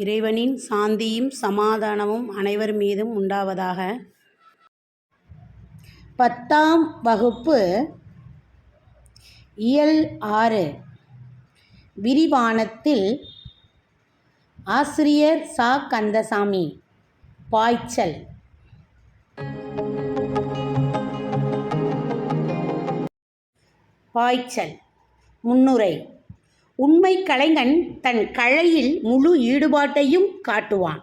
இறைவனின் சாந்தியும் சமாதானமும் அனைவர் மீதும் உண்டாவதாக. பத்தாம் வகுப்பு இயல் ஆறு. விரிவானத்தில் ஆசிரியர் சா. கந்தசாமி பாய்ச்சல். பாய்ச்சல். முன்னுரை. உண்மை கலைஞன் தன் கலையில் முழு ஈடுபாட்டையும் காட்டுவான்.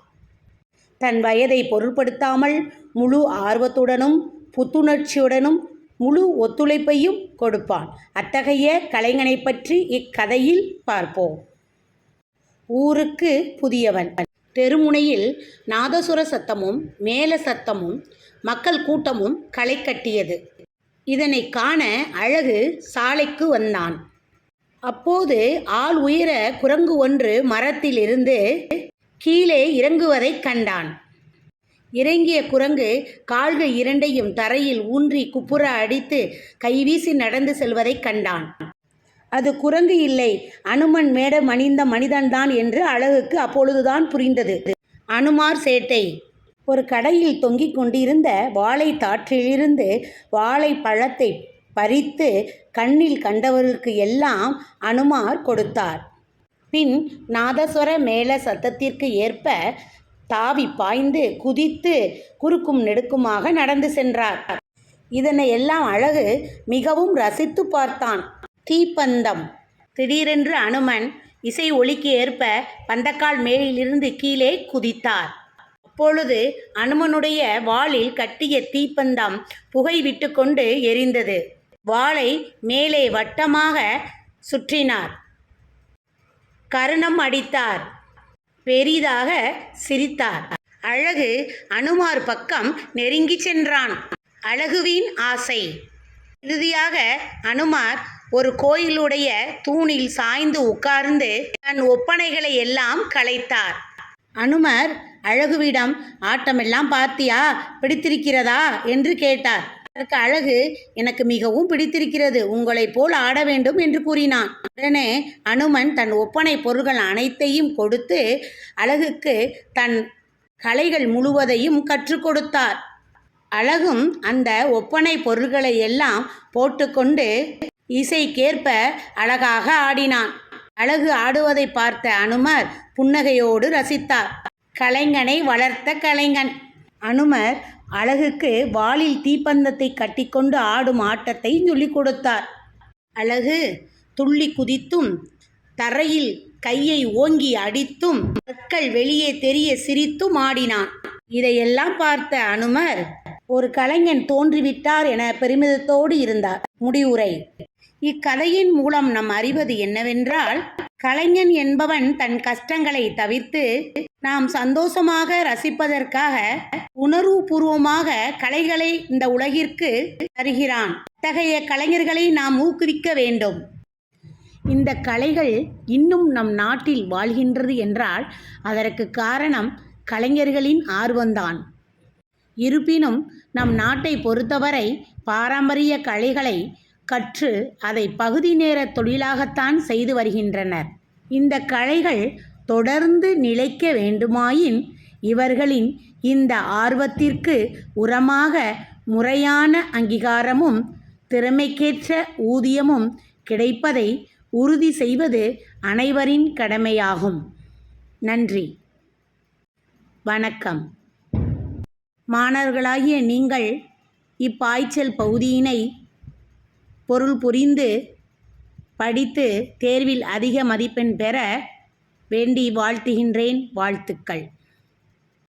தன் வயதை பொருட்படுத்தாமல் முழு ஆர்வத்துடனும் புத்துணர்ச்சியுடனும் முழு ஒத்துழைப்பையும் கொடுப்பான். அத்தகைய கலைஞனை பற்றி இக்கதையில் பார்ப்போம். ஊருக்கு புதியவன். தெருமுனையில் நாதசுர சத்தமும் மேல சத்தமும் மக்கள் கூட்டமும் களை கட்டியது. இதனை காண அழகு சாலைக்கு வந்தான். அப்போது ஆள் உயர குரங்கு ஒன்று மரத்திலிருந்து கீழே இறங்குவதைக் கண்டான். இறங்கிய குரங்கு கால்கள் இரண்டையும் தரையில் ஊன்றி குப்புற அடித்து கைவீசி நடந்து செல்வதைக் கண்டான். அது குரங்கு இல்லை அனுமன் மேடம் அணிந்த மனிதன்தான் என்று அழகுக்கு அப்பொழுதுதான் புரிந்தது. அனுமார் சேட்டை. ஒரு கடையில் தொங்கிக் கொண்டிருந்த வாழை தாற்றிலிருந்து வாழை பழத்தை பறித்து கண்ணில் கண்டவர்களுக்கு எல்லாம் அனுமார் கொடுத்தார். பின் நாதஸ்வர மேள சத்தத்திற்கு ஏற்ப தாவி பாய்ந்து குதித்து குறுக்கும் நெடுக்குமாக நடந்து சென்றார். இதனை எல்லாம் அழகு மிகவும் ரசித்து பார்த்தான். தீப்பந்தம். திடீரென்று அனுமன் இசை ஒலிக்கு ஏற்ப பந்தக்கால் மேலிருந்து கீழே குதித்தார். அப்பொழுது அனுமனுடைய வாளில் கட்டிய தீப்பந்தம் புகை விட்டுக்கொண்டு எரிந்தது. வாளை மேலே வட்டமாக சுற்றினார். கருணம் அடித்தார். பெரிதாக சிரித்தார். அழகு அனுமார் பக்கம் நெருங்கி சென்றான். அழகுவின் ஆசை. இறுதியாக அனுமார் ஒரு கோயிலுடைய தூணில் சாய்ந்து உட்கார்ந்து தன் ஒப்பனைகளை எல்லாம் கலைத்தார் அனுமர் அழகுவிடம் ஆட்டமெல்லாம் பார்த்தியா? பிடித்திருக்கிறதா? என்று கேட்டார். அதற்கு அழகு எனக்கு மிகவும் பிடித்திருக்கிறது. உங்களைப் போல் ஆட வேண்டும் என்று கூறினான். உடனே அனுமன் தன் ஒப்பனை பொருள்கள் அனைத்தையும் கொடுத்து அழகுக்கு தன் கலைகள் முழுவதையும் கற்றுக் கொடுத்தார். அழகும் அந்த ஒப்பனை பொருள்களை எல்லாம் போட்டுக்கொண்டு இசைக்கேற்ப அழகாக ஆடினான். அழகு ஆடுவதை பார்த்த அனுமர் புன்னகையோடு ரசித்தார். கலைஞனை வளர்த்த கலைஞன். அனுமர் அழகுக்கு வாளில் தீப்பந்தத்தை கட்டிக்கொண்டு ஆடும் ஆட்டத்தை சொல்லிக் கொடுத்தார். அழகு துள்ளி குதித்தும் தரையில் கையை ஓங்கி அடித்தும் கற்கள் வெளியே தெரிய சிரித்தும் ஆடினான். இதையெல்லாம் பார்த்த அனுமர் ஒரு கலைஞன் தோன்றிவிட்டார் என பெருமிதத்தோடு இருந்தார். முடிவுரை. இக்கதையின் மூலம் நாம் அறிவது என்னவென்றால் கலைஞன் என்பவன் தன் கஷ்டங்களை தவிர்த்து நாம் சந்தோஷமாக ரசிப்பதற்காக உணர்வுபூர்வமாக கலைகளை இந்த உலகிற்கு தருகிறான். அத்தகைய கலைஞர்களை நாம் ஊக்குவிக்க வேண்டும். இந்த கலைகள் இன்னும் நம் நாட்டில் வாழ்கின்றது என்றால் அதற்கு காரணம் கலைஞர்களின் ஆர்வம்தான். இருப்பினும் நம் நாட்டை பொறுத்தவரை பாரம்பரிய கலைகளை கற்று அதை பகுதி நேர தொழிலாகத்தான் செய்து வருகின்றனர். இந்த கலைகள் தொடர்ந்து நிலைக்க வேண்டுமாயின் இவர்களின் இந்த ஆர்வத்திற்கு உரமாக முறையான அங்கீகாரமும் திறமைக்கேற்ற ஊதியமும் கிடைப்பதை உறுதி செய்வது அனைவரின் கடமையாகும். நன்றி. வணக்கம். மாணவர்களாகிய நீங்கள் இப்பாய்ச்சல் பகுதியினை பொருள் புரிந்து படித்து தேர்வில் அதிக மதிப்பெண் பெற வேண்டி வாழ்த்துகின்றேன். வாழ்த்துக்கள்.